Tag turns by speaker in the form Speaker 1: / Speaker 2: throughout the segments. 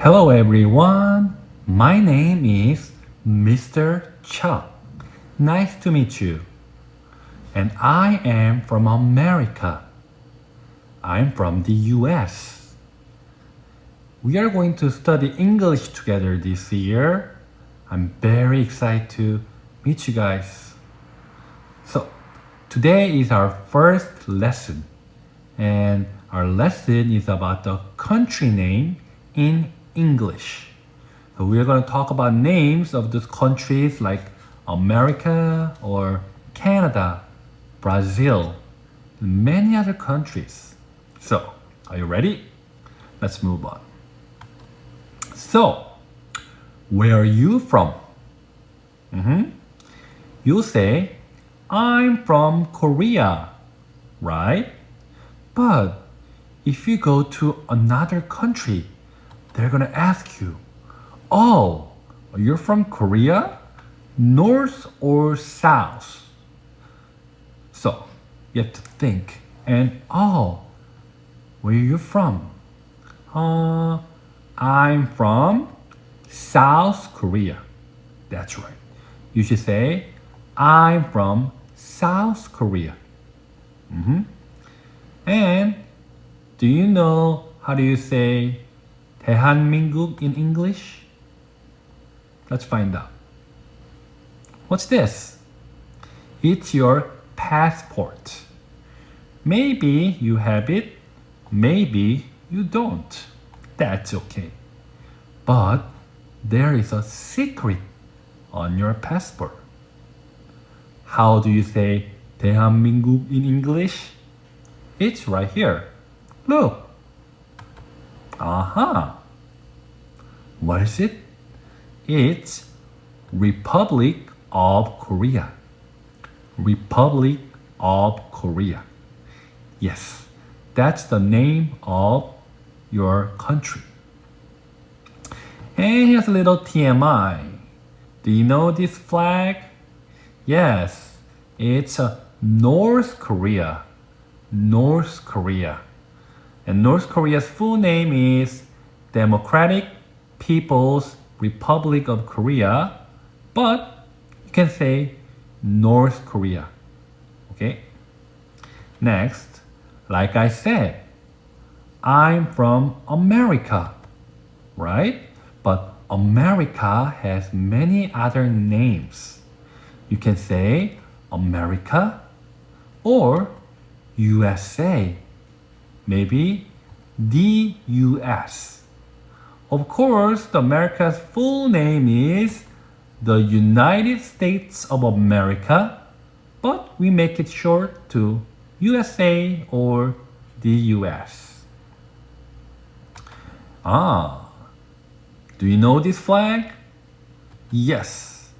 Speaker 1: Hello everyone. My name is Mr. Chuck. Nice to meet you. And I am from America. I'm from the US. We are going to study English together this year. I'm very excited to meet you guys. So, today is our first lesson. And our lesson is about the country name in English. So we are going to talk about names of those countries like America or Canada, Brazil, many other countries. So, are you ready? Let's move on. So, where are you from? Mm-hmm. You say, I'm from Korea, right? But if you go to another country, they're gonna ask you, Oh, you're from Korea? North or south? So you have to think and oh, where are you from? Uh, I'm from South Korea. That's right. You should say, I'm from South Korea. hmm And do you know how do you say 대한민국 in English? Let's find out. What's this? It's your passport. Maybe you have it, maybe you don't. That's okay. But there is a secret on your passport. How do you say 대한민국 in English? It's right here. Look. Aha. What is it? It's Republic of Korea. Republic of Korea. Yes, that's the name of your country. And here's a little TMI. Do you know this flag? Yes, it's a North Korea. North Korea. And North Korea's full name is Democratic People's Republic of Korea, but you can say North Korea. Okay? Next, like I said, I'm from America, right? But America has many other names. You can say America or USA. Maybe the US. Of course, the America's full name is the United States of America, but we make it short to USA or the US. Ah, do you know this flag? Yes,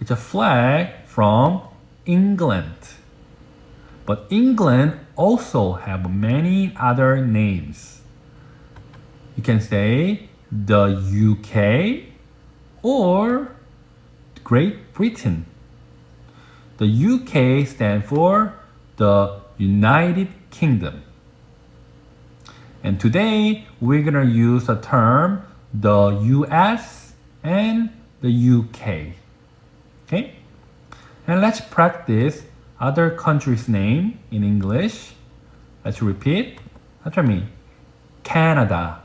Speaker 1: it's a flag from England. But England also have many other names. You can say the UK or Great Britain. The UK stands for the United Kingdom. And today we're gonna use the term the US and the UK. Okay? And let's practice other countries' name in English. Let's repeat after me. Canada.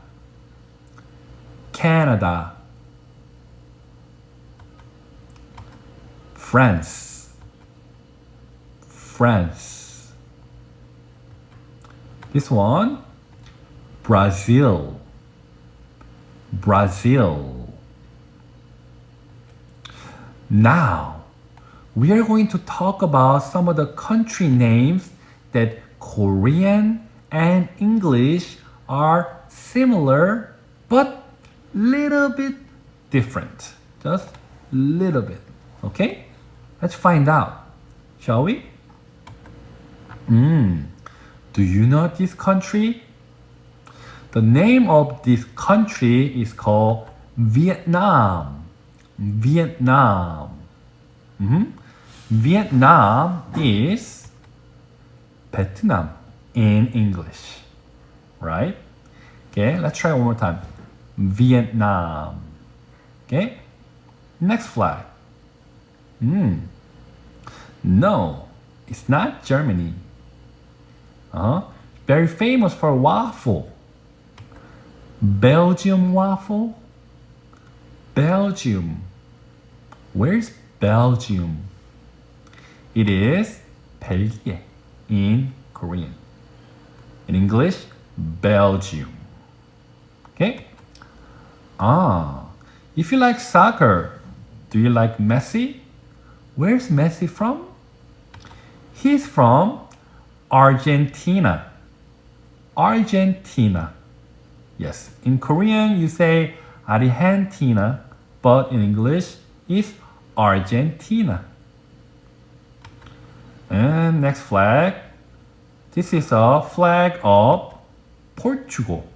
Speaker 1: Canada. France. France. This one, Brazil. Brazil. Now, we are going to talk about some of the country names that Korean and English are similar but little bit different. Just little bit. Okay? Let's find out. Shall we? Hmm. Do you know this country? The name of this country is called Vietnam. Vietnam. Mhm. Vietnam is Vietnam in English, right? Okay, let's try one more time. Vietnam. Okay? Next flag. Hmm. No, it's not Germany. Uh-huh. Very famous for waffle. Belgium waffle. Belgium. Where's Belgium? It is Belgium in Korean. In English, Belgium. Okay? Ah, if you like soccer, do you like Messi? Where's Messi from? He's from Argentina. Argentina. Yes, in Korean you say Argentina, but in English it's Argentina. And next flag. This is a flag of Portugal.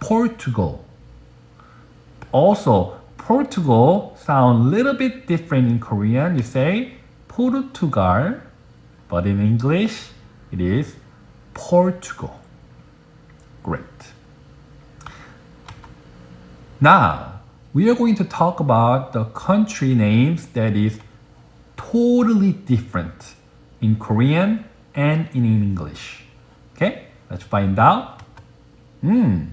Speaker 1: Portugal. Also, Portugal sound a little bit different in Korean. You say Portugal, but in English it is Portugal. Great. Now, we are going to talk about the country names that is totally different in Korean and in English. Okay, let's find out. Hmm,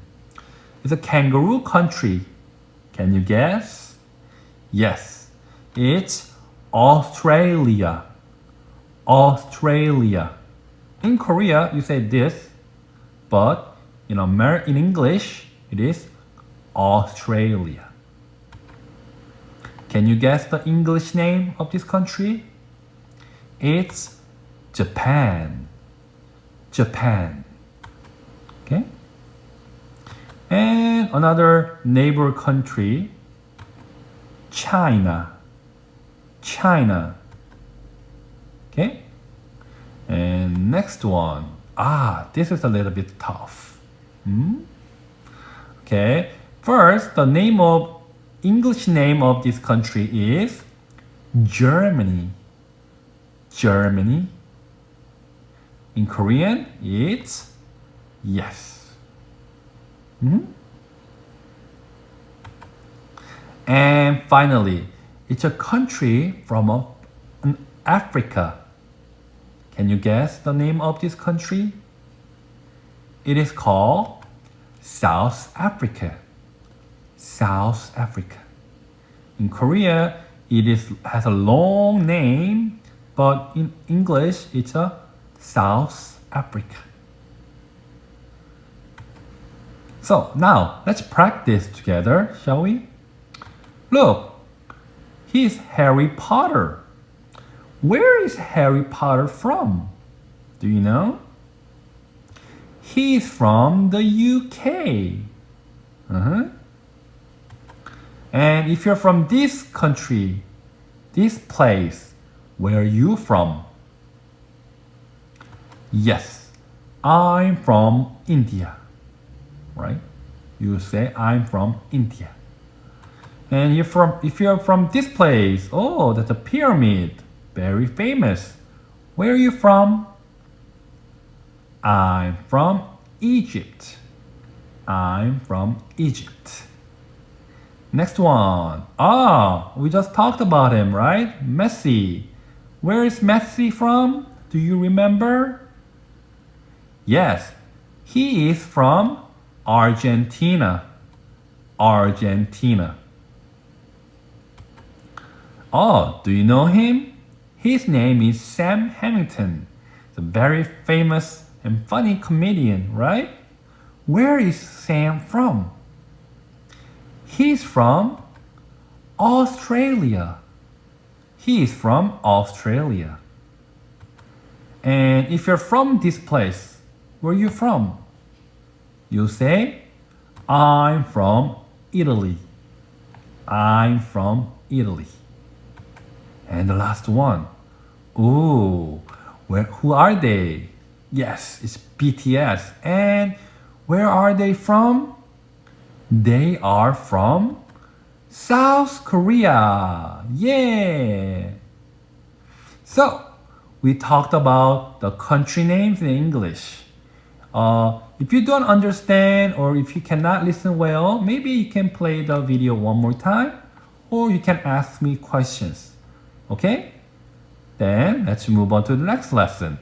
Speaker 1: it's a kangaroo country. Can you guess? Yes, it's Australia. Australia. In Korea, you say this, but in Amer- in English, it is Australia. Can you guess the English name of this country? It's Japan. Japan. Okay? Another neighbor country, China. China. Okay? And next one. Ah, this is a little bit tough. Hmm? Okay. First, the name of English name of this country is Germany. Germany. In Korean, it's yes. Hmm? And finally, it's a country from Africa. Can you guess the name of this country? It is called South Africa. South Africa. In Korea, it is has a long name, but in English, it's a South Africa. So now let's practice together, shall we? Look, he's Harry Potter. Where is Harry Potter from? Do you know? He's from the UK. Uh-huh. And if you're from this country, this place, where are you from? Yes, I'm from India. Right? You say I'm from India. And you're from if you're from this place, oh, that's a pyramid. Very famous. Where are you from? I'm from Egypt. I'm from Egypt. Next one. Ah, we just talked about him, right? Messi. Where is Messi from? Do you remember? Yes, he is from Argentina. Argentina. Oh, do you know him? His name is Sam Hamilton. the very famous and funny comedian, right? Where is Sam from? He's from Australia. He is from Australia. And if you're from this place, where are you from? You say, I'm from Italy. I'm from Italy. And the last one. Ooh, where, who are they? Yes, it's BTS. And where are they from? They are from South Korea. Yeah. So, we talked about the country names in English. Uh, if you don't understand or if you cannot listen well, maybe you can play the video one more time or you can ask me questions. Okay? Then let's move on to the next lesson.